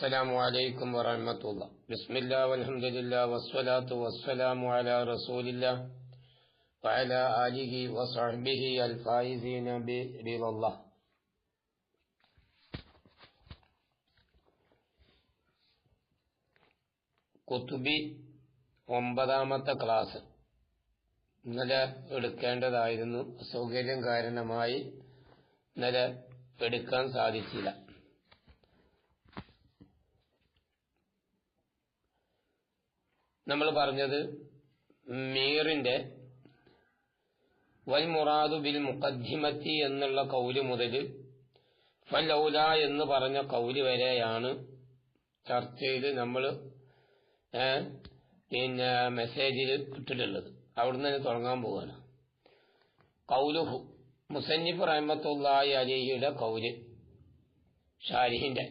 السلام عليكم ورحمة الله بسم الله والحمد لله والصلاة والسلام على رسول الله وعلى آله وصحبه الفائزين برضا الله കുത്തുബി ഒമ്പതാമത്തെ ക്ലാസ് ഇന്നലെ എടുക്കേണ്ടതായിരുന്നു അസൗകര്യം കാരണമായി ഇന്നലെ എടുക്കാൻ സാധിച്ചില്ല നമ്മൾ പറഞ്ഞത് മീറിന്റെ വൽ മുറാദു ബിൽ മുഖദ്ദിമത്തി എന്നുള്ള കൗൽ മുതൽ ഫലൗല എന്ന് പറഞ്ഞ കൗൽ വരെയാണ് ചർച്ച ചെയ്ത് നമ്മൾ പിന്നെ മെസ്സേജിൽ ഇട്ടിട്ടുള്ളത്. അവിടുന്ന് തന്നെ തുടങ്ങാൻ പോവാണ്. കൗലുഹു മുസന്നിഫ് റഹമത്തുല്ലായി അലിയുടെ കൗൽ ഷാരിഹിന്റെ.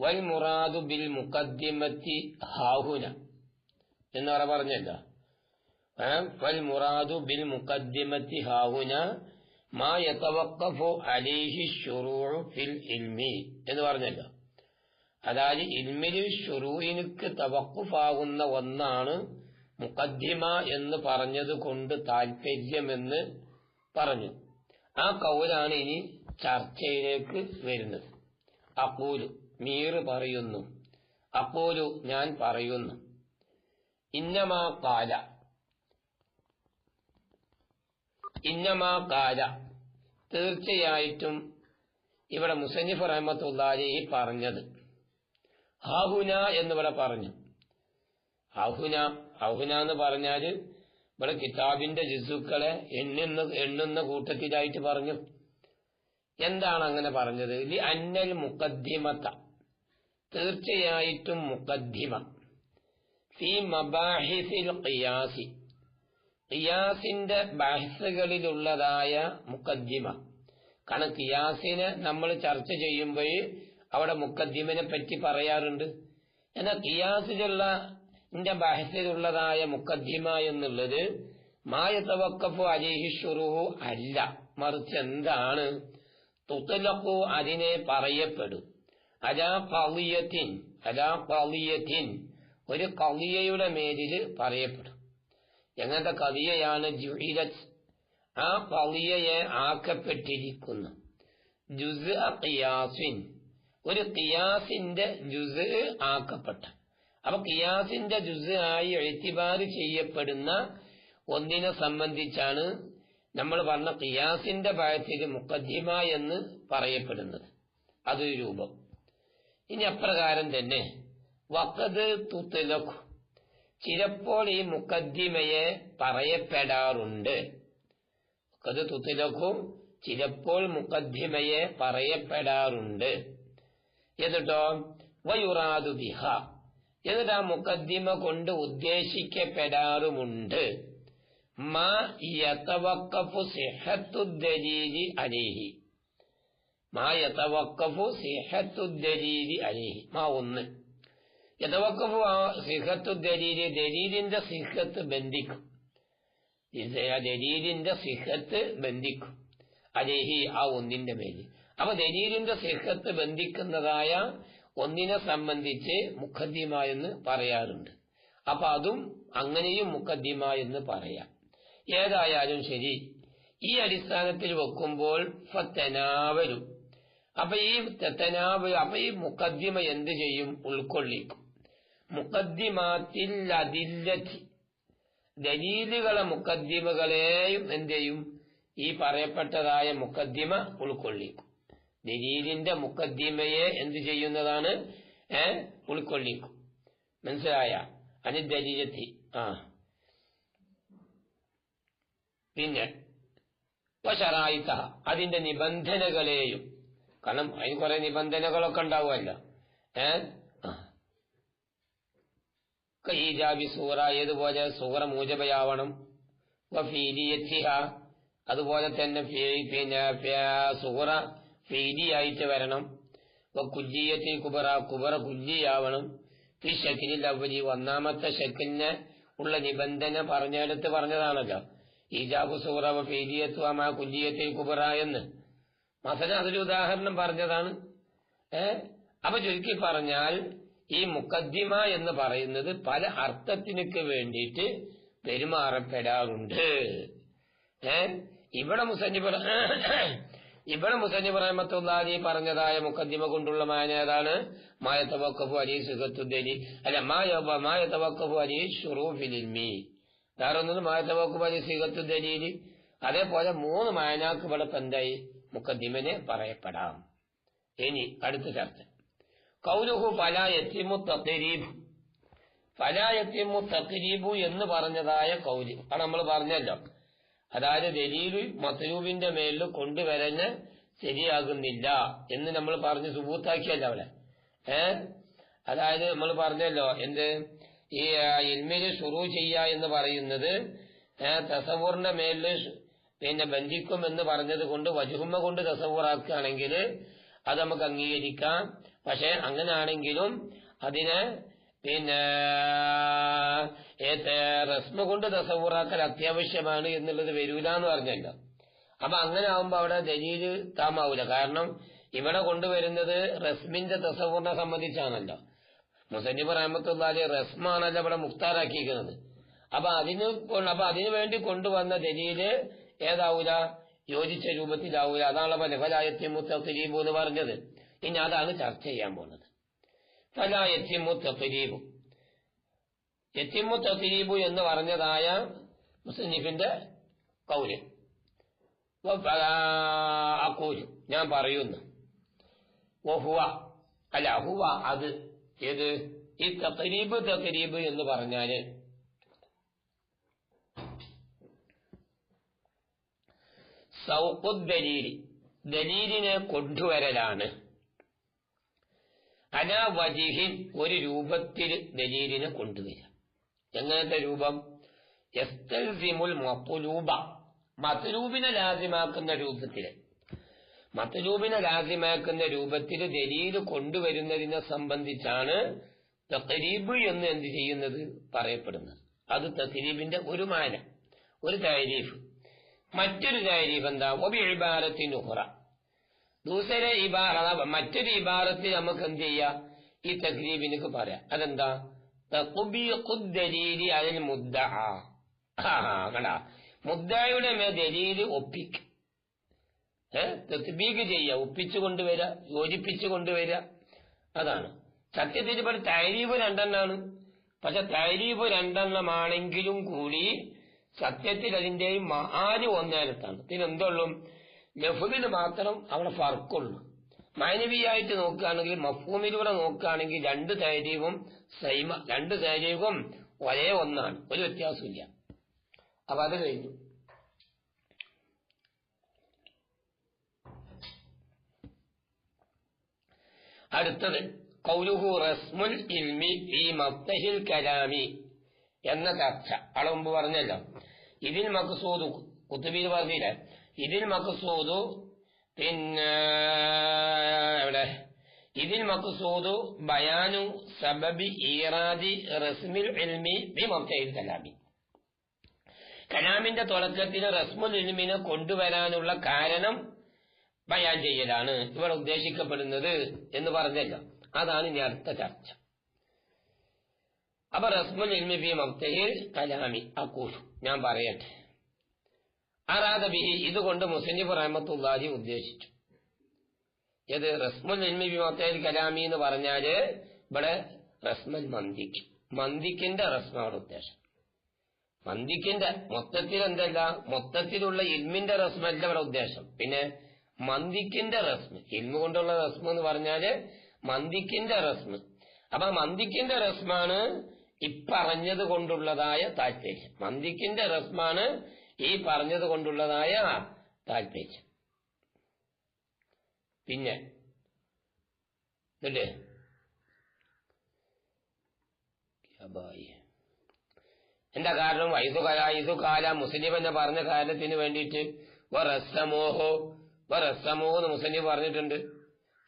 വൽ മുറാദു ബിൽ മുഖദ്ദിമത്തി ഹാഹുന. എന്ന് പറ പറഞ്ഞല്ല? വൽ മുറാദു ബിൽ മുഖദ്ദിമത്തി ഹാഹുന മാ യതവഖഫു അലൈഹി ഫിൽ ഇൽമി എന്ന് പറഞ്ഞല്ല. അതായത് ഇൽമിൽ ഷുറൂയിനുക്ക് തവക്കുഫാകുന്ന ഒന്നാണ് മുഖദ്ദിമ എന്ന് പറഞ്ഞത് കൊണ്ട് താല്പര്യമെന്ന് പറഞ്ഞു. ആ കൗലാണ് ഇനി ചർച്ചയിലേക്ക് വരുന്നത്. അക്കൂലു മീറ് പറയുന്നു. അക്കൂലു ഞാൻ പറയുന്നു. ഇന്നമാ കാല. ഇന്നമാ കാല. തീർച്ചയായിട്ടും ഇവിടെ മുസന്നിഫ് റഹമത്തുല്ലാലി പറഞ്ഞത്. ഹാഹുന എന്നിവിടെ പറഞ്ഞു. അഹുന അഹുന എന്ന് പറഞ്ഞാൽ ഇവിടെ കിതാബിന്റെ ജിസുക്കളെ എണ്ണുന്ന എണ്ണുന്ന കൂട്ടത്തിലായിട്ട് പറഞ്ഞു. എന്താണ് അങ്ങനെ പറഞ്ഞത്? ലി അന്നൽ മുക്കദ്ദിമത്ത തീർച്ചയായിട്ടും മുക്കദ്ദിമ ഫി ഖിയാസിന്റെ ബഹസുകളിലുള്ളതായ മുക്കദ്ദിമ കാരണം ഖിയാസിനെ നമ്മൾ ചർച്ച ചെയ്യുമ്പോൾ അവിടെ മുക്കദ്ദിമിനെ പറ്റി പറയാറുണ്ട്. എന്നാൽ ഖിയാസിലുള്ള ഇന്റെ ബാഹസിലുള്ളതായ മുക്കദ്ദിമ എന്നുള്ളത് മായത്തവക്കഫു അലിഹി ഷുറുഹു അല്ല. മറിച്ച് എന്താണ്? തുത്തലക്കു അതിനെ പറയപ്പെടും. അലാ കളിയത്തിൻ അലാ കളിയത്തിൻ ഒരു കവിയയുടെ മേലിൽ പറയപ്പെടും. എങ്ങനത്തെ കവിയയാണ് ജുഹിലത്ത് ആ കവിയയെ ആക്കപ്പെട്ടിരിക്കുന്നു. ജുസ് ഖിയാസിൻ. ഒരു ഖിയാസിന്റെ ജുസ് ആക്കപ്പെട്ട. അപ്പൊ ഖിയാസിന്റെ ജുസ് ആയി എഴുത്തിപാട് ചെയ്യപ്പെടുന്ന ഒന്നിനെ സംബന്ധിച്ചാണ് നമ്മൾ പറഞ്ഞ ഖിയാസിന്റെ ഭാഗത്തിൽ മുക്കദ്ദിമ എന്ന് പറയപ്പെടുന്നത്. അതൊരു രൂപം. ഇനി അപ്രകാരം തന്നെ വക്കത് തുത്തലഖു ചിലപ്പോൾ ഈ മുക്കദ്ദിമയെ പറയപ്പെടാറുണ്ട്. വക്കത് തുത്തലഖും ചിലപ്പോൾ മുക്കദ്ദിമയെ പറയപ്പെടാറുണ്ട്. എന്നിട്ടോ? വയുറാദു ബിഹ. എന്നിട്ട് ആ മുക്കദ്ദിമ കൊണ്ട് ഉദ്ദേശിക്കപ്പെടാറുമുണ്ട്. മാ യതവക്കഫു സിഹത്തുദ്ദലീലി അലേഹി. മാ യതവക്കഫു മാ ഒന്ന്. യതവക്കഫു ആ സിഹത്തു ദരീര് ദരീരിന്റെ സിഹത്ത് ബന്ധിക്കും. ദരീരിന്റെ സിഹത്ത് ബന്ധിക്കും. അലേഹി ആ ഒന്നിന്റെ മേൽ. അപ്പൊ ദരീരിന്റെ സിഹത്ത് ബന്ധിക്കുന്നതായ ഒന്നിനെ സംബന്ധിച്ച് മുഖദ്ദിമ എന്ന് പറയാറുണ്ട്. അപ്പൊ അതും അങ്ങനെയും മുഖദ്ദിമ എന്ന് പറയാം. ഏതായാലും ശരി ഈ അടിസ്ഥാനത്തിൽ വെക്കുമ്പോൾ ഫത്തനാവരും അപ്പൊ ഈ തെത്തനാവ് അപ്പൊ ഈ മുഖദ്ദിമ എന്ത് ചെയ്യും? ഉൾക്കൊള്ളിക്കും. മുഖദ്ദിമാത്തിൽ അതില്ലത്തി ദലീലുകളെ മുക്കദ്ദിമകളെയും എന്ത് ചെയ്യും? ഈ പറയപ്പെട്ടതായ മുക്കദ്ദിമ ഉൾക്കൊള്ളിക്കും. ദലീലിന്റെ മുക്കദ്ദിമയെ എന്ത് ചെയ്യുന്നതാണ്? ഏ? ഉൾക്കൊള്ളിക്കും. മനസ്സിലായ? അനി ദലീലത്തി ആ. പിന്നെ ഷറായിത്ത അതിന്റെ നിബന്ധനകളെയും. കാരണം അതിന് കുറെ നിബന്ധനകളൊക്കെ ഉണ്ടാവുമല്ലോ. ഏ? ഈജാബി സൂറ ഏതുപോലെ സൂറ മൂജബയാവണം. അതുപോലെ തന്നെ സൂറ ഫീലിയായിട്ട് വരണം. കുല്ലിയത്തിൽ കുബറ കുബറ കുല്ലിയാവണം ഈ ഷക്കിലിൽ അവലി ഒന്നാമത്തെ ഷക്കിന് ഉള്ള നിബന്ധന പറഞ്ഞെടുത്ത് പറഞ്ഞതാണല്ലോ. ഈജാബു സൂറ ഫെയ്ലിയത്തു ആ കുബറ എന്ന്. മസന അതിൽ ഉദാഹരണം പറഞ്ഞതാണ്. ഏ? അപ്പൊ ചുരുക്കി പറഞ്ഞാൽ ഈ മുക്കദ്ദിമ എന്ന് പറയുന്നത് പല അർത്ഥത്തിനൊക്കെ വേണ്ടിയിട്ട് പെരുമാറപ്പെടാറുണ്ട്. ഏ? ഇവിടെ മുസന്നിബ് ഇവിടെ മുസന്നിബ് റഹമത്തുല്ലാലി പറഞ്ഞതായ മുക്കദ്ദിമ കൊണ്ടുള്ള മാന ഏതാണ്? മായത്തവക്കഫു അലി സുഖത്തുദ്ദലി അല്ല മായ മായത്തവക്കഫു അലി ഷുറൂഫിലിൽമി വേറൊന്നും മായത്തവക്കഫു അലി സുഖത്തുദ്ദലീൽ അതേപോലെ മൂന്ന് മായനാക്ക് ഇവിടെ എന്തായി? മുക്കദ്ദിമനെ പറയപ്പെടാം. ഇനി അടുത്ത ചർച്ച. കൗലുഹു ഫലായത്തിമു തത്തരീബ് ഫലായത്തിമു തത്തരീബു എന്ന് പറഞ്ഞതായ കൗലി. അത് നമ്മൾ പറഞ്ഞല്ലോ. അതായത് ദലീലു മത്തലൂബിന്റെ മേലിൽ കൊണ്ടുവരഞ്ഞ് ശരിയാകുന്നില്ല എന്ന് നമ്മൾ പറഞ്ഞ് സുബൂത്താക്കിയല്ലോ അവിടെ. ഏ? അതായത് നമ്മൾ പറഞ്ഞല്ലോ എന്ത്? ഈ ഇൽമിന് ഷുറു ചെയ്യ എന്ന് പറയുന്നത് തസവൂറിന്റെ മേലിൽ പിന്നെ ബന്ധിക്കും എന്ന് പറഞ്ഞത് കൊണ്ട് വജുഹുമ്മ കൊണ്ട് തസവൂറാക്കുകയാണെങ്കിൽ അത് നമുക്ക് അംഗീകരിക്കാം. പക്ഷെ അങ്ങനാണെങ്കിലും അതിന് പിന്നെ റസ്മ കൊണ്ട് തസവൂറാക്കൽ അത്യാവശ്യമാണ് എന്നുള്ളത് വരൂല എന്ന് പറഞ്ഞല്ലോ. അപ്പൊ അങ്ങനെ ആവുമ്പോ അവിടെ ദലീൽ താമാവൂല. കാരണം ഇവിടെ കൊണ്ടുവരുന്നത് റസ്മിന്റെ തസവൂറിനെ സംബന്ധിച്ചാണല്ലോ. മുസന്നിബ് റഹമത്തുള്ളി റസ്മാണല്ലോ ഇവിടെ മുക്താറാക്കിയിരിക്കുന്നത് അപ്പൊ അതിന് അപ്പൊ അതിനു വേണ്ടി കൊണ്ടുവന്ന ദലീൽ ഏതാവൂല? യോജിച്ച രൂപത്തിലാവൂല അതാണ് ഫലായത്യം തഖരീബു എന്ന് പറഞ്ഞത്. ഇനി അതാണ് ചർച്ച ചെയ്യാൻ പോകുന്നത് ഫലായത്യം തഖരീബു യത്തിമു എന്ന് പറഞ്ഞതായ മുസന്നിഫിന്റെ കൗൽ. ഞാൻ പറയുന്നു. ഹുവ അല്ല ഹുവ അത് ഏത്? ഈ തഖരീബ് തഖരീബ് എന്ന് പറഞ്ഞാൽ സൗഖുദ്ദലീലി ദലീലിനെ കൊണ്ടുവരലാണ്. അനാവജിഹിൻ വജിഹിൻ ഒരു രൂപത്തിൽ ദലീലിനെ കൊണ്ടുവരിക. എങ്ങനത്തെ രൂപം? എസ്തൽസിമുൽ മത്തുലൂബ മത്തുലൂബിനെ ലാസിമാക്കുന്ന രൂപത്തിൽ മത്തുലൂബിനെ ലാസിമാക്കുന്ന രൂപത്തിൽ ദലീൽ കൊണ്ടുവരുന്നതിനെ സംബന്ധിച്ചാണ് തഖരീബ് എന്ന് എന്ത് ചെയ്യുന്നത്? പറയപ്പെടുന്നത്. അത് തഖരീബിന്റെ ഒരു മാന ഒരു താരീഫ്. മറ്റൊരു കാര്യം എന്താ ഒബി ഇബാരത്തിന് ഉഹറ ദൂസര ഇബാറ മറ്റൊരു ഇബാറത്തിൽ നമുക്ക് എന്ത് ചെയ്യാം? ഈ തഖരീബിനക്ക് പറയാം. അതെന്താ? കണ്ടാ? മുദ്ദായുടെ മേൽ ഒപ്പിക്ക്. ഒപ്പിച്ചു കൊണ്ടുവരിക യോജിപ്പിച്ചു കൊണ്ടുവരിക അതാണ്. സത്യത്തിൽ ഇപ്പോൾ തൈരീപ് രണ്ടെണ്ണമാണ് പക്ഷെ തൈരീപ് രണ്ടെണ്ണമാണെങ്കിലും കൂടി സത്യത്തിൽ അതിന്റെയും മാൽ ഒന്നേരത്താണ്. ഇതിനെന്തുള്ളൂ? ലഫുദിന് മാത്രം അവിടെ ഫർക്കുള്ളൂ. മാനവീയായിട്ട് നോക്കുകയാണെങ്കിൽ മഫൂമിലൂടെ നോക്കുകയാണെങ്കിൽ രണ്ട് ധൈര്യവും സൈമ രണ്ട് ധൈര്യവും ഒരേ ഒന്നാണ്. ഒരു വ്യത്യാസമില്ല അപ്പൊ അത് കഴിഞ്ഞു. അടുത്തത് കൗലുഹു റസ്മുൽ ഇൽമി ഈ മഫ്തഹിൽ കലാമി. എന്ന ചർച്ച അവിടെ മുമ്പ് പറഞ്ഞല്ലോ. ഇതിൽ മക്സൂദ് കുത്തുബീർ പറഞ്ഞില്ല? ഇതിൽ മക്സൂദു പിന്നെ എവിടെ? ഇതിൽ മക്സൂദു ബയാനു സബബി ഈറാദി റസ്മിൽ ഇൽമി ബി മഫ്തഹിൽ കലാമി. കലാമിന്റെ തുടക്കത്തിൽ റസ്മുൽ ഇൽമിനെ കൊണ്ടുവരാനുള്ള കാരണം ബയാൻ ചെയ്യലാണ്. ഇവിടെ ഉദ്ദേശിക്കപ്പെടുന്നത് എന്ന് പറഞ്ഞല്ലോ. അതാണ് ഇനി അടുത്ത ചർച്ച. അപ്പൊ റസ്മുൽ ഇൽമി ഫി മബ്തഹിൽ കലാമി. അക്കൂഷു ഞാൻ പറയട്ടെ. അറാദ ബിഹി ഇതുകൊണ്ട് മുസന്നിഫ് റഹമത്തുല്ലാഹി ഉദ്ദേശിച്ചു. ഏത്? റസ്മുൽ ഇൽമി ഫി മബ്തഹിൽ കലാമി എന്ന് പറഞ്ഞാൽ ഇവിടെ റസ്മൽ മന്ദിക്ക് മന്ദിക്കിന്റെ റസ്മാണ് ഉദ്ദേശം. മന്ദിക്കിന്റെ മൊത്തത്തിൽ എന്തല്ല മൊത്തത്തിലുള്ള ഇൽമിന്റെ റസ്മല്ല ഇവിടെ ഉദ്ദേശം. പിന്നെ മന്ദിക്കിന്റെ റസ്മ്. ഇൽമ കൊണ്ടുള്ള റസ്മ എന്ന് പറഞ്ഞാൽ മന്ദിക്കിന്റെ റസ്മ്. അപ്പൊ മന്ദിക്കിന്റെ റസ്മാണ് ഇപ്പറഞ്ഞത് കൊണ്ടുള്ളതായ താല്പര്യം മന്ദിക്കിന്റെ റസ്മാണ് ഈ പറഞ്ഞത് കൊണ്ടുള്ളതായ താല്പര്യം പിന്നെ എന്താ കാരണം? വൈസു കാല കാല മുസ്ലിം എന്ന് പറഞ്ഞ കാലത്തിന് വേണ്ടിയിട്ട് വറസ്സമോഹോ വറസ്സമോ എന്ന് മുസ്ലിം പറഞ്ഞിട്ടുണ്ട്.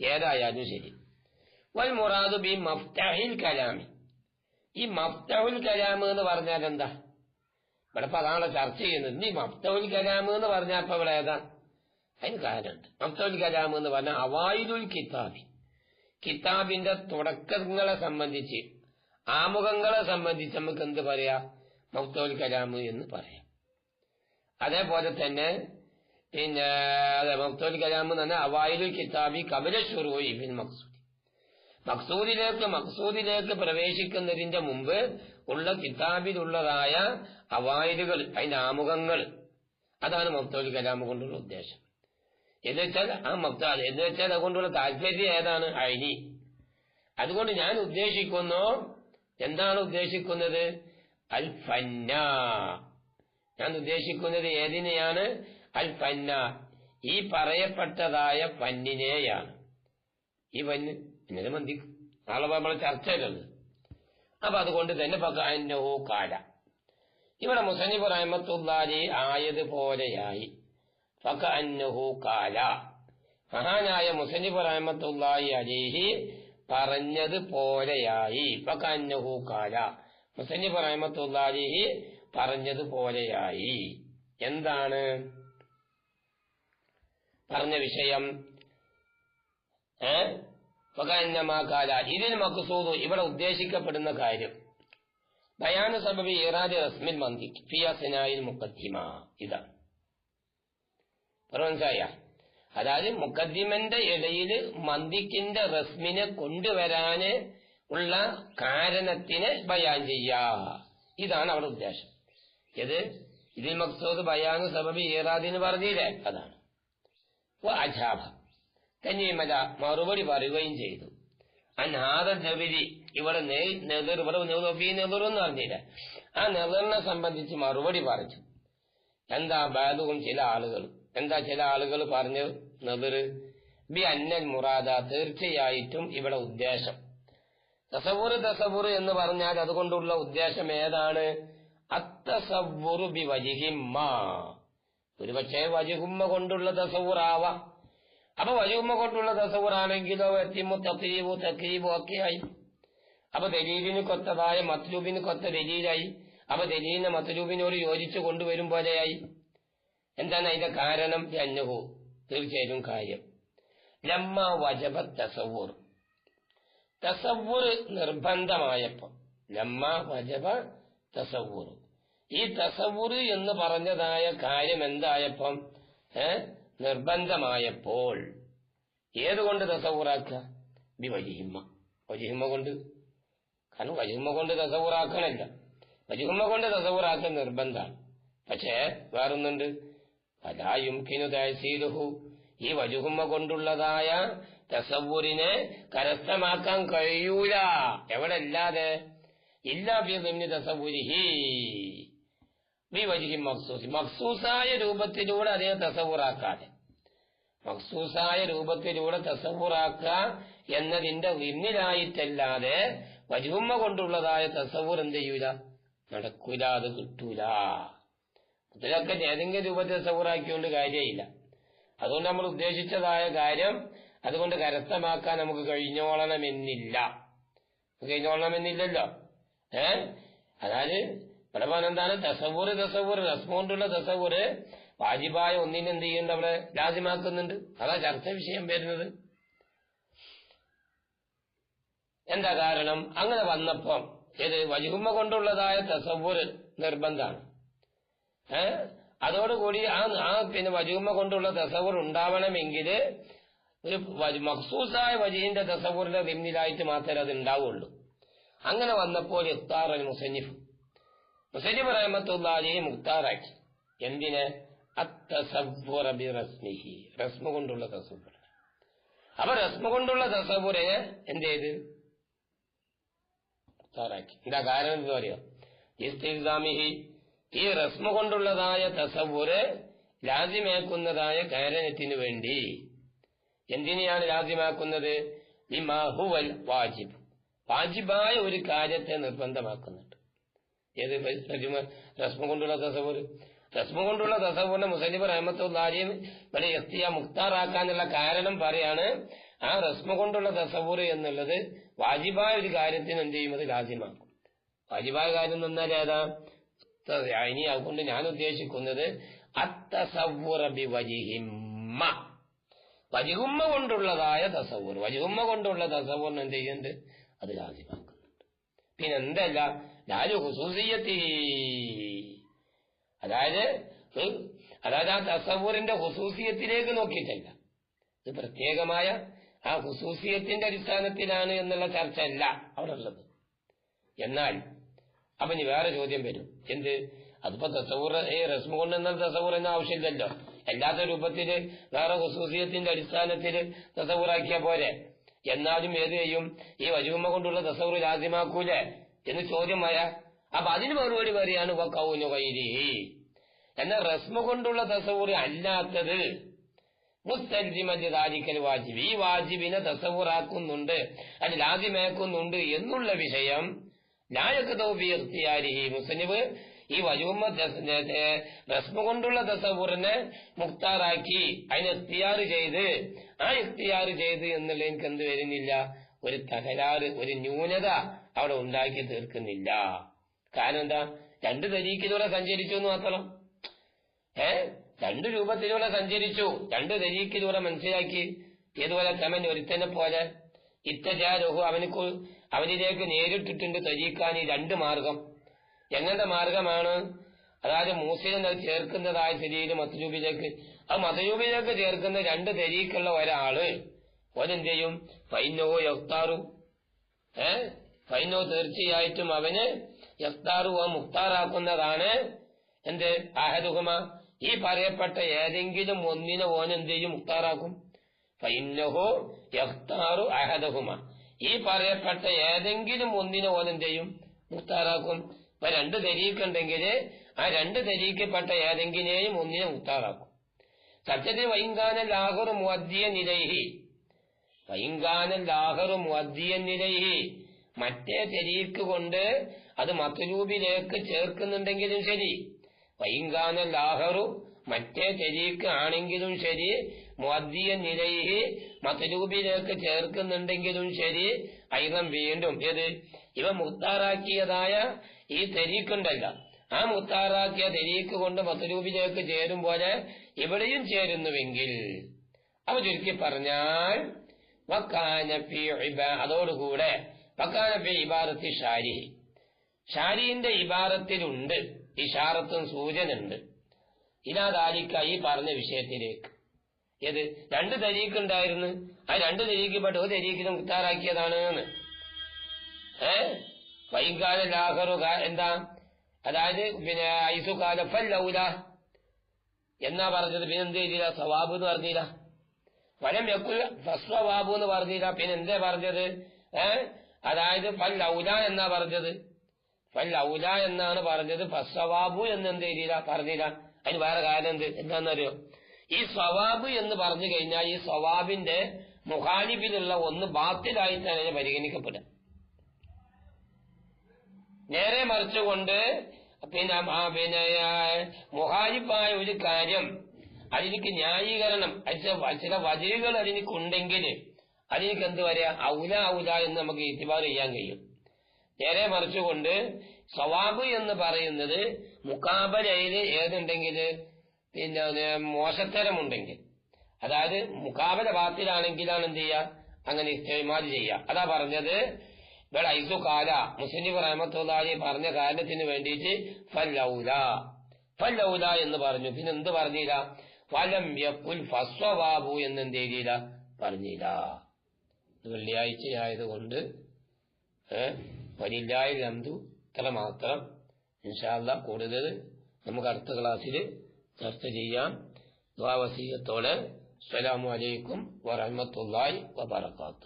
ഏതായാലും ശരി. വൽ മുറാദു ബി മഫ്തഹിൽ കലാമി. ഈ മഫ്തഹുൽ കലാം എന്ന് പറഞ്ഞാൽ എന്താ? ഇവിടെ ഇപ്പൊ അതാണല്ലോ ചർച്ച ചെയ്യുന്നത്. നീ മഫ്തഹുൽ കലാം എന്ന് പറഞ്ഞാൽ ഇപ്പൊ ഇവിടെ ഏതാ? അതിന് കാര്യമുണ്ട്. മഫ്തഹുൽ കലാം എന്ന് പറഞ്ഞാൽ അവായുദുൽ കിതാബി. കിതാബിന്റെ തുടക്കങ്ങളെ സംബന്ധിച്ച് ആമുഖങ്ങളെ സംബന്ധിച്ച് നമുക്ക് എന്ത് പറയാ? മഫ്തഹുൽ കലാമ് എന്ന് പറയാം. അതേപോലെ തന്നെ പിന്നെ അതെ മൗത്തോൽ കലാം എന്ന് പറഞ്ഞാൽ അവായിലുൽ കിതാബി കപില ഷുറൂയി ബിൻ മക്സൂദി. മക്സൂദിലേക്ക് മക്സൂദിലേക്ക് പ്രവേശിക്കുന്നതിന്റെ മുമ്പ് ഉള്ള കിതാബിലുള്ളതായ അവായിലുകൾ അതിന്റെ ആമുഖങ്ങൾ. അതാണ് മൗത്തോൽ കലാമ കൊണ്ടുള്ള ഉദ്ദേശം. എന്ന് വെച്ചാൽ ആ മക്ത എന്ന് വെച്ചാൽ അതുകൊണ്ടുള്ള താല്പര്യം ഏതാണ്? അഴിനി അതുകൊണ്ട് ഞാൻ ഉദ്ദേശിക്കുന്നു എന്താണ് ഉദ്ദേശിക്കുന്നത്? അൽ ഫന്ന ഞാൻ ഉദ്ദേശിക്കുന്നത് ഏതിനെയാണ്? അൽ ഫന്ന ഈ പറയപ്പെട്ടതായ പന്നിനെയാണ്. ഈ പന്ന് എന്നത് മന്തി നാളെ നമ്മൾ ചർച്ചയിലുള്ളത് അപ്പൊ അതുകൊണ്ട് തന്നെ പകാന്നോ കാല. ഇവിടെ മുസനിബ് റഹമത്തുല്ലാലി ആയതുപോലെയായി. ഫകഅന്നഹു കാല. മഹാനായ മുസനി റഹമത്തുല്ലാഹി അലിഹി പറഞ്ഞത് പോലെയായി ഫകഅന്നഹു കാല. മുസനി റഹമത്തുല്ലാഹി പറഞ്ഞത് പോലെയായി എന്താണ്? പറഞ്ഞ വിഷയം. ഏ? ഇതിൽ മക്സൂദു ഇവിടെ ഉദ്ദേശിക്കപ്പെടുന്ന കാര്യം. ബയാന സബബി ഇറാദി റസ്മിൽ മന്തി. ഫിയാസിനായിൽ മുക്കദ്ദിമ ഇതാണ് മനസ്സിലായ? അതായത് മുക്കദ്ദിമന്റെ ഇടയിൽ മന്ദിക്കിന്റെ റസ്മിനെ കൊണ്ടുവരാന് ഉള്ള കാരണത്തിനെ ബയാൻ ചെയ്യാ. ഇതാണ് അവിടെ ഉദ്ദേശം. ഇത് ഇതിൽ മക്സൂദ് ബയാനു സബബി ഇറാദിന് പറഞ്ഞില്ലേ? അതാണ്. അജാബ. തന്നെയുമല്ല മറുപടി പറയുകയും ചെയ്തു. അനാഥ നബിരി ഇവിടെ നെതിർ ഇവിടെ നെതുറു എന്ന് പറഞ്ഞില്ല ആ നെതിറിനെ സംബന്ധിച്ച് മറുപടി പറഞ്ഞു. എന്താ ബാധുവും ചില ആളുകൾ എന്താ ചില ആളുകൾ പറഞ്ഞു നെതിർ ബി അന്നൽ മുറാദ തീർച്ചയായിട്ടും ഇവിടെ ഉദ്ദേശം. തസവൂർ തസവൂർ എന്ന് പറഞ്ഞാൽ അതുകൊണ്ടുള്ള ഉദ്ദേശം ഏതാണ്? അത്തസവൂർ ബി വജിഹിമ്മ ഒരുപക്ഷെ വജിഹുമ്മ കൊണ്ടുള്ള തസവൂറാവാം അപ്പൊ വജുമ്മ കൊണ്ടുള്ള തസവൂറാണെങ്കിലോ എത്തിമു തക്കീബു തക്കീബു ഒക്കെയായി. അപ്പൊ ദലീലിന് കൊത്തതായ മത്ലൂബിന് കൊത്ത ദലീലായി. അപ്പൊ ദലീലിനെ മത്ലൂബിനോട് യോജിച്ചു കൊണ്ടുവരും പോലെയായി. എന്താണ് അതിന്റെ കാരണം? അന്നഹു. തീർച്ചയായും കാര്യം. ലമ്മ വജബ തസവൂർ തസവൂർ നിർബന്ധമായപ്പോ. ലമ്മ വജബ തസവൂർ ഈ തസവൂർ എന്ന് പറഞ്ഞതായ കാര്യം എന്തായപ്പം? ഏഹ് നിർബന്ധമായപ്പോൾ ഏതുകൊണ്ട് തസവൂറാക്കുക? ബി വജിഹിമ്മ. വജിഹിമ്മ കൊണ്ട്. കാരണം വജിഹിമ്മ കൊണ്ട് തസവൂറാക്കണല്ല. വജിഹിമ്മ കൊണ്ട് തസവൂറാക്കൽ നിർബന്ധമാണ്. പക്ഷേ വേറൊന്നുണ്ട്. അലായുംകിനു തഹസീലുഹു. ഈ വജുഹുമ്മ കൊണ്ടുള്ളതായ തസവൂരിനെ കരസ്ഥമാക്കാൻ കഴിയൂല. എവിടെ അല്ലാതെ ഇല്ലാ ബി തസവൂരിഹി. ബി വജുഹി മഖ്സൂസി. മഖ്സൂസായ രൂപത്തിലൂടെ അദ്ദേഹം തസവൂറാക്കാതെ. മഖ്സൂസായ രൂപത്തിലൂടെ തസവൂറാക്കുക എന്നതിന്റെ വിന്നിലായിട്ടല്ലാതെ വജുമ്മ കൊണ്ടുള്ളതായ തസവൂർ എന്ത് ചെയ്യൂല? നടക്കൂല അത് കിട്ടൂല. ഇതിലൊക്കെ ഏതെങ്കിലും രൂപത്തിൽ തസവൂറാക്കിയോണ്ട് കാര്യമില്ല അതുകൊണ്ട് നമ്മൾ ഉദ്ദേശിച്ചതായ കാര്യം അതുകൊണ്ട് കരസ്ഥമാക്കാൻ നമുക്ക് കഴിഞ്ഞോളണമെന്നില്ല. കഴിഞ്ഞോളണമെന്നില്ലല്ലോ. ഏ? അതായത് ഇവിടെ പറഞ്ഞ എന്താണ് തസവൂർ തസവൂർ റസ്മോണ്ടുള്ള തസവൂർ വാജിബായ ഒന്നിനെ എന്ത് ചെയ്യുന്നുണ്ട് അവിടെ രാജ്യമാക്കുന്നുണ്ട് അതാ ചർച്ച വിഷയം വരുന്നത്. എന്താ കാരണം? അങ്ങനെ വന്നപ്പം ഇത് വജുഹുമ്മ കൊണ്ടുള്ളതായ തസവൂര് നിർബന്ധമാണ്. ഏ? അതോടുകൂടി ആ ആ പിന്നെ വജുഹുമ്മ കൊണ്ടുള്ള തസവൂർ ഉണ്ടാവണമെങ്കിൽ ഒരു മഖ്സൂസായ വജീന്റെ തസവൂറിന്റെ നിമ്മിലായിട്ട് മാത്രമേ അത് ഉണ്ടാവുള്ളൂ. അങ്ങനെ വന്നപ്പോൾ ഇഫ്താർ മുസന്നിഫ്. മുസന്നിഫ് റഹമത്തുല്ലാലിയെ മുഖ്താറാക്കി. എന്തിന്? അത്തസവ്വുറ ബി റസ്മിഹി റസ്മ കൊണ്ടുള്ള തസവ്വുർ അപ്പൊ റസ്മ കൊണ്ടുള്ള തസവ്വുറിനെ എന്ത് ചെയ്ത്? മുക്താറാക്കി എന്താ കാരണം എന്താ പറയോ. ഇസ്തിഗ്സാമിഹി ഈ റസ്മ കൊണ്ടുള്ളതായ തസവ്വുറ് ലാസിമാക്കുന്നതായ കാരണത്തിന് വേണ്ടി. എന്തിനെയാണ് ലാസിമാക്കുന്നത്? ലിമാഹുവൽ വാജിബ്. വാജിബായ ഒരു കാര്യത്തെ നിർബന്ധമാക്കുന്നുണ്ട്. ഏത് റസ്മ കൊണ്ടുള്ള തസവൂർ റസ്മ കൊണ്ടുള്ള തസവൂറിനെ മുസലിബ് റഹമത്തുല്ലാരിയും ഇവിടെ എത്തിയ മുക്താറാക്കാനുള്ള കാരണം പറയാണ് ആ റസ്മ കൊണ്ടുള്ള തസവൂർ എന്നുള്ളത് വാജിബായ ഒരു കാര്യത്തിന് എന്ത് ചെയ്യും? അത് വാജിബായ കാര്യം എന്നാൽ ഏതാ? ഇനി അതുകൊണ്ട് ഞാൻ ഉദ്ദേശിക്കുന്നത് അത്തസവ്വുറ ബി വജിഹിമ്മ കൊണ്ടുള്ളതായ തസവൂർ വജുഹുമ്മ കൊണ്ടുള്ള തസവൂറിന് എന്ത് ചെയ്യുന്നുണ്ട്? അത് ലാസിമാക്കുന്നുണ്ട്. പിന്നെ എന്തല്ല? ലാലു ഹുസൂസിയത്തി അതായത് അതായത് ആ തസവൂറിന്റെ ഹുസൂസിയത്തിലേക്ക് നോക്കിയിട്ടല്ല. ഇത് പ്രത്യേകമായ ആ ഹുസൂസിയത്തിന്റെ അടിസ്ഥാനത്തിലാണ് എന്നുള്ള ചർച്ച അല്ല അവിടെ ഉള്ളത് എന്നാൽ അപ്പൊ ഇനി വേറെ ചോദ്യം വരും. എന്ത്? അതിപ്പോ തസവൂർ ഈ റസ്മ കൊണ്ട് എന്നാൽ തസവൂർ എന്ന ആവശ്യമില്ലല്ലോ. അല്ലാത്ത രൂപത്തിൽ വേറെ ഹുസൂസിയത്തിന്റെ അടിസ്ഥാനത്തിൽ തസവൂറാക്കിയ പോരെ. എന്നാലും ഏത് ചെയ്യും? ഈ വജുമ്മ കൊണ്ടുള്ള തസവൂർ ലാസ്യമാക്കൂലേ എന്ന് ചോദ്യം വരാ അപ്പൊ അതിന് മറുപടി പറയാണ് എന്ന റസ്മ കൊണ്ടുള്ള തസവൂറി അല്ലാത്തത് മുസ്തൽജിമന്റെ ദാരിക്കൽ വാജിബ്. ഈ വാജിബിനെ തസവൂറാക്കുന്നുണ്ട് അത് ലാസിമാക്കുന്നുണ്ട് എന്നുള്ള വിഷയം ലായക്ക് മുസ്ലിബ് ഈ റസ്മ കൊണ്ടുള്ള തസവൂറിനെ മുക്താറാക്കി അതിന് ഇഖ്തിയാർ ചെയ്ത് ആ ഇഖ്തിയാർ ചെയ്ത് എന്നുള്ള എനിക്ക് എന്ത് വരുന്നില്ല? ഒരു തകരാറ് ഒരു ന്യൂനത അവിടെ ഉണ്ടാക്കി തീർക്കുന്നില്ല. കാരണം എന്താ? രണ്ട് തരീക്കിലൂടെ സഞ്ചരിച്ചു എന്ന് മാത്രം. ഏ? രണ്ട് രൂപത്തിലൂടെ സഞ്ചരിച്ചു. രണ്ട് തരീക്കിലൂടെ മനസ്സിലാക്കി. ഏതുപോലെ തമൻ ഒരുത്തനെ പോലെ ഇത്തജാരോഹു അവനക്ക് അവനിലേക്ക് നേരിട്ടിട്ടുണ്ട് തരീക്കാൻ ഈ രണ്ട് മാർഗം. എങ്ങനത്തെ മാർഗമാണ്? അതായത് മൂസിനെ ചേർക്കുന്നതായ ശരീരം മത്തരൂപിലേക്ക് ആ മതരൂപിലേക്ക് ചേർക്കുന്ന രണ്ട് തരീക്കുള്ള ഒരാൾ ഓനെന്ത് ചെയ്യും ഫൈനോ യോക്താറു ഏ? ഫൈനോ തീർച്ചയായിട്ടും അവന് യക്താറു ആ മുക്താറാക്കുന്നതാണ് എന്ത് ആഹദുഹുമ. ഈ പറയപ്പെട്ട ഏതെങ്കിലും ഒന്നിനെ ഓൻ എന്ത് ചെയ്യും മുക്താറാക്കും? ഫൈനഹോ യഫ്താറു അഹദഹുമ. ഈ പറയപ്പെട്ട ഏതെങ്കിലും ഒന്നിനെ ഓൻ എന്ത് ചെയ്യും മുക്താറാക്കും? ഇപ്പൊ രണ്ട് തെരീക്കുണ്ടെങ്കിൽ ആ രണ്ട് തെരീക്കപ്പെട്ട ഏതെങ്കിലെയും ഒന്നിനെ മുക്താറാക്കും. സത്യത്തിൽ വൈങ്കാന ലാഹുർ മുഅദ്ദിയ നിലൈഹി. വൈങ്കാന ലാഹറു മുഅദ്ദിയ നിലൈഹി. മറ്റേ തെരീക്ക് കൊണ്ട് അത് മത്തുരൂപിലേക്ക് ചേർക്കുന്നുണ്ടെങ്കിലും ശരി. വൈങ്കാന ലാഹറു മറ്റേ തെരീക്ക് ആണെങ്കിലും ശരി. മുഅദ്ദിയ നിലൈഹി മത്തുരൂപിലേക്ക് ചേർക്കുന്നുണ്ടെങ്കിലും ശരി. ഐതം വീണ്ടും ഏത്? ഇവ മുത്താറാക്കിയതായ ഈ തെരീക്കുണ്ടല്ല. ആ മുത്താറാക്കിയ തെരീക്ക് കൊണ്ട് മത്തുരൂപിലേക്ക് ചേരും പോലെ ഇവിടെയും ചേരുന്നുവെങ്കിൽ. അവ ചുരുക്കി പറഞ്ഞാൽ വക്കാനപ്പി അതോടുകൂടെ വക്കാനപ്പി ഇബാറത്തി ഷാരി ഷാരിന്റെ ഇബാറത്തിലുണ്ട് ഇഷാറത്തും സൂചന ഉണ്ട് ഇനാദാലിക്ക ഈ പറഞ്ഞ വിഷയത്തിലേക്ക്. ഏത്? രണ്ട് തരീക്ക് ഉണ്ടായിരുന്നു. ആ രണ്ട് തരീക്കപ്പെട്ട ഒരു തരീക്കിനും മുത്താറാക്കിയതാണ് എന്ന്. ഏ? വൈകാല ലാഹറു എന്താ? അതായത് പിന്നെ ഐസുകാല ഫല്ലൗല. എന്നാ പറഞ്ഞത്? പിന്നെ എന്ത് ചെയ്തില്ല? സവാബ് എന്ന് പറഞ്ഞില്ല. വനം യക്കുൽ ഫസ്വബാബു എന്ന് പറഞ്ഞില്ല. പിന്നെ എന്തേ പറഞ്ഞത്? ഏ? അതായത് ഫൽ ലൗല എന്നാ പറഞ്ഞത്? ഫൽ ഔല എന്നാണ് പറഞ്ഞത്. ഫസ്വാബു എന്ന് എന്ത് ചെയ്തില്ല പറഞ്ഞില്ല. അതിന് വേറെ കാര്യം എന്ത്? എന്താണെന്നറിയോ ഈ സ്വവാബ് എന്ന് പറഞ്ഞു കഴിഞ്ഞാൽ ഈ സ്വവാബിന്റെ മുഖാലിബിലുള്ള ഒന്ന് ബാത്തിലായിട്ടാണ് തന്നെ പരിഗണിക്കപ്പെടുക. നേരെ മറിച്ചുകൊണ്ട് പിന്നെ പിന്നെ ആ, മുഹാരിപ്പായ ഒരു കാര്യം അതിനിക്ക് ന്യായീകരണം ചില- വചനകൾ അതിനിക്കുണ്ടെങ്കിൽ അതിനിക്ക് എന്ത് പറയാ ഔല ഔല എന്ന് നമുക്ക് ഇത്തിബാർ ചെയ്യാൻ കഴിയും. നേരെ മറിച്ചുകൊണ്ട് സവാബ് എന്ന് പറയുന്നത് മുക്കാബലയിൽ ഏതുണ്ടെങ്കിൽ പിന്നെ മോശത്തരമുണ്ടെങ്കിൽ. അതായത് മുക്കാബല ബാത്തിലാണെങ്കിലാണ് എന്ത് ചെയ്യുക? അങ്ങനെ ഇസ്തിമാൽ ചെയ്യുക. അതാ പറഞ്ഞത് ഇവിടെ ഐസു കാല മുസ്ലിം റഹമത്തുള്ളി പറഞ്ഞ കാരണത്തിന് വേണ്ടിയിട്ട് ഫല്ലൗല. ഫല്ലൗല എന്ന് പറഞ്ഞു. പിന്നെ എന്ത് പറഞ്ഞില്ല? ഫലം യക്കുൽ ഫസ്വബാബു എന്ന് എന്ത് ചെയ്തില്ല? പറഞ്ഞില്ല. വെള്ളിയാഴ്ചയായതുകൊണ്ട് വലില്ലായി ലംതു ഇത്ര മാത്രം ഇൻഷാല്ല കൂടുതൽ നമുക്ക് അടുത്ത ക്ലാസ്സിൽ ചർച്ച ചെയ്യാം. ദ്വാവസീയത്തോടെ അസ്സലാമു അലൈക്കും വറഹ്മത്തുള്ളാഹി വബറകാതുഹു.